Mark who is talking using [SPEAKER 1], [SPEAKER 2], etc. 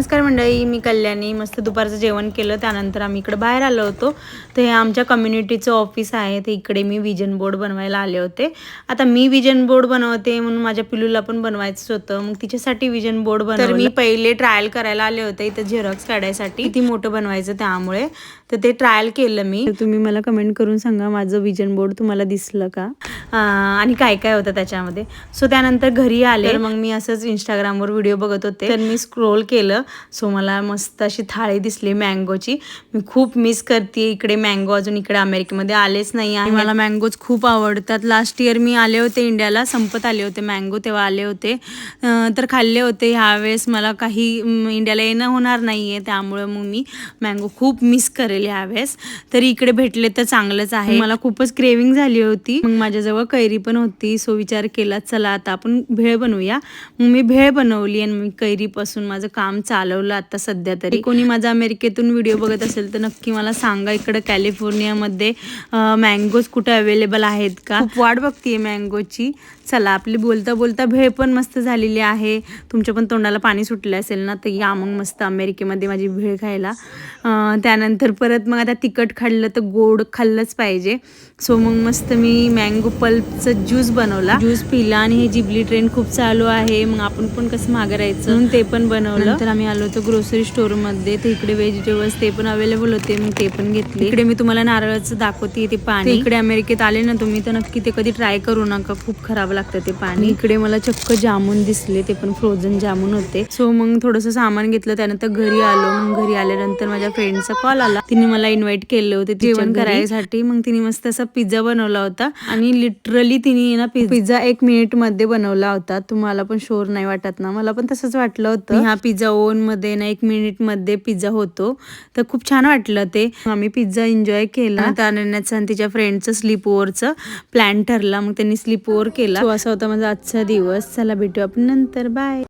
[SPEAKER 1] नमस्कार मंडळी मी कल्याणी. मस्त दुपारचं जेवण केलं. त्यानंतर आम्ही इकडे बाहेर आलो होतो. तर हे आमच्या कम्युनिटीचं ऑफिस आहे. ते इकडे मी विजन बोर्ड बनवायला आले होते. आता मी विजन बोर्ड बनवते म्हणून माझ्या पिलूला पण बनवायचं होतं. मग तिच्यासाठी विजन बोर्ड बनवलं तर मी पहिले ट्रायल करायला आले होते इथं झेरॉक्स काढायसाठी. किती मोठं बनवायचं त्यामुळे. तर ते ट्रायल केलं मी. तुम्ही मला कमेंट करून सांगा माझं विजन बोर्ड तुम्हाला दिसलं का? आणि काय काय होतं त्याच्यामध्ये. सो त्यानंतर घरी आले. मग मी असंच इंस्टाग्रामवर व्हिडिओ बघत होते. तर मी स्क्रोल केलं. सो मला मस्त अशी थाळी दिसली मँगोची मी खूप मिस करते इकडे मँगो अजून इकडे अमेरिकेमध्ये आलेच नाही आहे. मला मँगोज खूप आवडतात. लास्ट इयर मी आले होते इंडियाला संपत आले होते मँगो तेव्हा आले होते. तर खाल्ले होते. ह्यावेळेस मला काही इंडियाला येणं होणार नाही आहे त्यामुळे मग मी मँगो खूप मिस करेल ह्यावेळेस. तरी इकडे भेटले तर चांगलंच आहे. मला खूपच क्रेविंग झाली होती. मग माझ्याजवळ कैरी पण होती. सो विचार केला चला आता आपण भेळ बनवूया. मग मी भेळ बनवली आणि मी कैरीपासून माझं काम चालू चालवलं आता सध्या तरी. कोणी माझा अमेरिकेतून व्हिडिओ बघत असेल तर नक्की मला सांगा इकडं कॅलिफोर्नियामध्ये मँगोज कुठे अवेलेबल आहेत का? वाट बघतीये मँगोची चला आपली बोलता बोलता भेळ पण मस्त झालेली आहे. तुमच्या पण तोंडाला पाणी सुटलं असेल ना तर या मग मस्त अमेरिकेमध्ये माझी भेळ खायला. त्यानंतर परत मग आता तिखट खाल्लं तर गोड खाल्लंच पाहिजे. सो मग मस्त मी मँगो पल्पचं ज्यूस बनवला. ज्यूस पिला आणि हे जिबली ट्रेन खूप चालू आहे. मग आपण पण कसं मागं राहायचं? म्हणून ते पण बनवलं. तर आम्ही आलो होतो ग्रोसरी स्टोअरमध्ये तर इकडे व्हेजिटेबल्स ते पण अवेलेबल होते. मग ते पण घेतले. इकडे मी तुम्हाला नारळाचं दाखवते ते पाणी. इकडे अमेरिकेत आले ना तुम्ही तर नक्की ते कधी ट्राय करू नका. खूप खराब लागतं ते पाणी. इकडे मला चक्क जामून दिसले ते पण फ्रोझन जामून होते. सो मग थोडंसं सामान घेतलं. त्यानंतर घरी आलो. मग घरी आल्यानंतर माझ्या फ्रेंडचा कॉल आला. तिने मला इन्व्हाइट केले होते जेवण करायसाठी. मग तिने मस्त असा पिझ्झा बनवला होता. आणि लिटरली तिने ना पिझ्झा एक मिनिटमध्ये बनवला होता. तुम्हाला पण शोर नाही वाटत ना? मला पण तसंच वाटलं होतं. हा पिझ्झा ओव्हन मध्ये ना एक मिनिटमध्ये पिझ्झा होतो. तर खूप छान वाटलं ते. आम्ही पिझ्झा एन्जॉय केला. त्यानंतर आणि तिच्या फ्रेंडचं स्लीप ओव्हरचं प्लॅन ठरला. मग त्यांनी स्लीप ओव्हर केला असा होता माझा आजचा दिवस. चला भेटू आपण नंतर. बाय